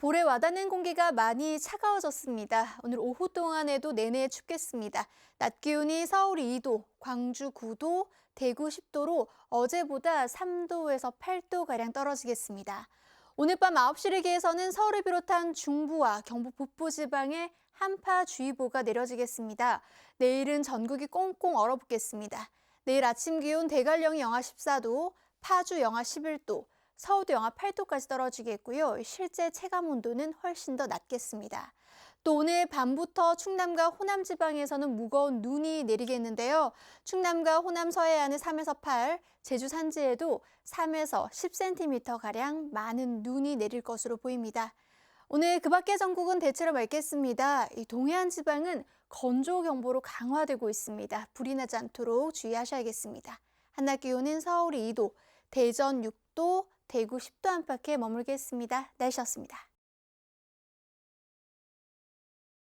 볼에 와닿는 공기가 많이 차가워졌습니다. 오늘 오후 동안에도 내내 춥겠습니다. 낮 기온이 서울 2도, 광주 9도, 대구 10도로 어제보다 3도에서 8도가량 떨어지겠습니다. 오늘 밤 9시를 기해서는 서울을 비롯한 중부와 경북 북부 지방에 한파주의보가 내려지겠습니다. 내일은 전국이 꽁꽁 얼어붙겠습니다. 내일 아침 기온 대관령이 영하 14도, 파주 영하 11도, 서울도 영하 8도까지 떨어지겠고요. 실제 체감 온도는 훨씬 더 낮겠습니다. 또 오늘 밤부터 충남과 호남 지방에서는 무거운 눈이 내리겠는데요. 충남과 호남 서해안은 3에서 8, 제주 산지에도 3에서 10cm가량 많은 눈이 내릴 것으로 보입니다. 오늘 그 밖의 전국은 대체로 맑겠습니다. 이 동해안 지방은 건조 경보로 강화되고 있습니다. 불이 나지 않도록 주의하셔야겠습니다. 한낮 기온은 서울이 2도, 대전 6도, 대구 10도 안팎에 머물겠습니다. 날씨였습니다.